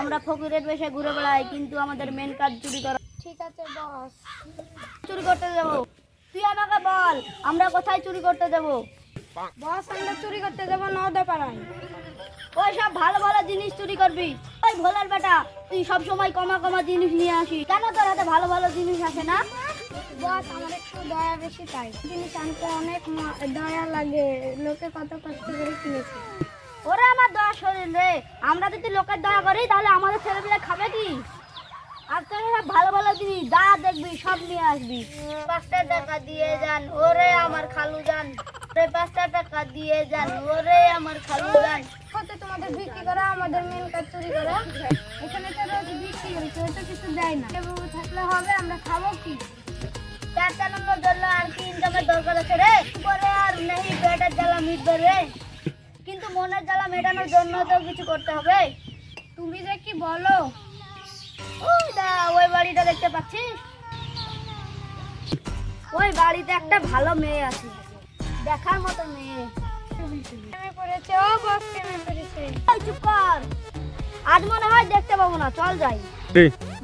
আমরা ফকিরের বেশে ঘুরে বেড়াই কিন্তু আমাদের মেন কাজ চুরি করা। ঠিক আছে বস। চুরি করতে যাব। তুই আমাকে বল আমরা কোথায় চুরি করতে যাব? বস আমরা চুরি করতে যাব নদে পাড়ায় ওই সব ভালো ভালো জিনিস চুরি করবি। ওই ভোলার বেটা তুই সব সময় কমা কমা জিনিস নিয়ে আসিস। কেন তোর হাতে ভালো ভালো জিনিস আসে না? বস আমার একটু দয়া বেশি তাই। জিনিস আনতে অনেক দয়া লাগে। লোকে কত কষ্ট করে কিনেছে। ওরে দয়া শরীর রে। আমরা যদি লোকের দয়া করি তাহলে আমাদের ছেলেপিলে খাবে কি? আর তোর সব ভালো ভালো জিনিস যা দেখবি সব নিয়ে আসবি। পাঁচটা টাকা দিয়ে যান ওরে আমার খালু যান। ওরে পাঁচটা টাকা দিয়ে যান ওরে আমার খালু যান। হতে তোমাদের বিক্রি করা আমাদের মেন কাজ চুরি করা। এখানে তো রোজ বিক্রি করি কেউ তো কিছু দেয় না। কেউ থাকলে হবে আমরা খাব কি? চার চালানোর জন্য আর কি ইনকামের দরকার আছে রে। করে আর নেই পেটের জ্বালা রে। কিন্তু মনের জ্বালা মেটানোর জন্য তো কিছু করতে হবে। তুমি যে কি বলো? ওই দা ওই বাড়িটা দেখতে পাচ্ছিস? ওই বাড়িতে একটা ভালো মেয়ে আছে। দেখার মতো মেয়ে। পড়েছে ও পড়েছে। চুপ কর। আজ মনে হয় দেখতে পাবো না চল যাই।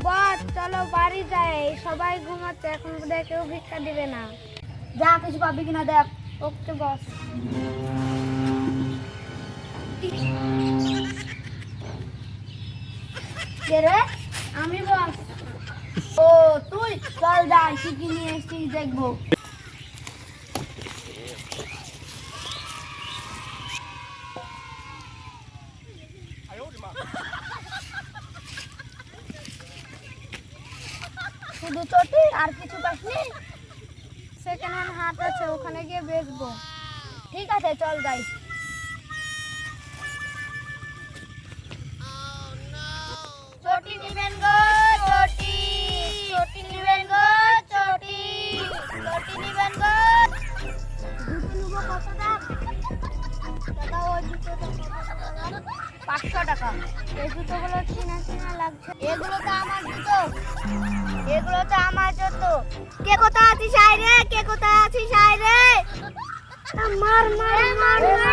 বস চলো বাড়ি যাই। সবাই ঘুমাচ্ছে এখন বোধহয় কেউ ভিক্ষা দিবে না। যা কিছু পাবি কিনা দেখ। ওকে বস। কে রে আমি বস ও, তুই চল যাই কি কি নিয়ে এসেছিস, দেখব। শুধু চটি আর কিছু পাসনি সেকেন্ড হ্যান্ড হাট আছে, ওখানে গিয়ে বেচবো। ঠিক আছে, চল যাই। পাঁচশো টাকা। এই জুতোগুলো চিনা চিনা লাগছে। এগুলো তো আমার জুতো। এগুলো তো আমার জুতো। কে কোথা আছিস আয় কে কোথা আছিস আয় রে? মার মার মার।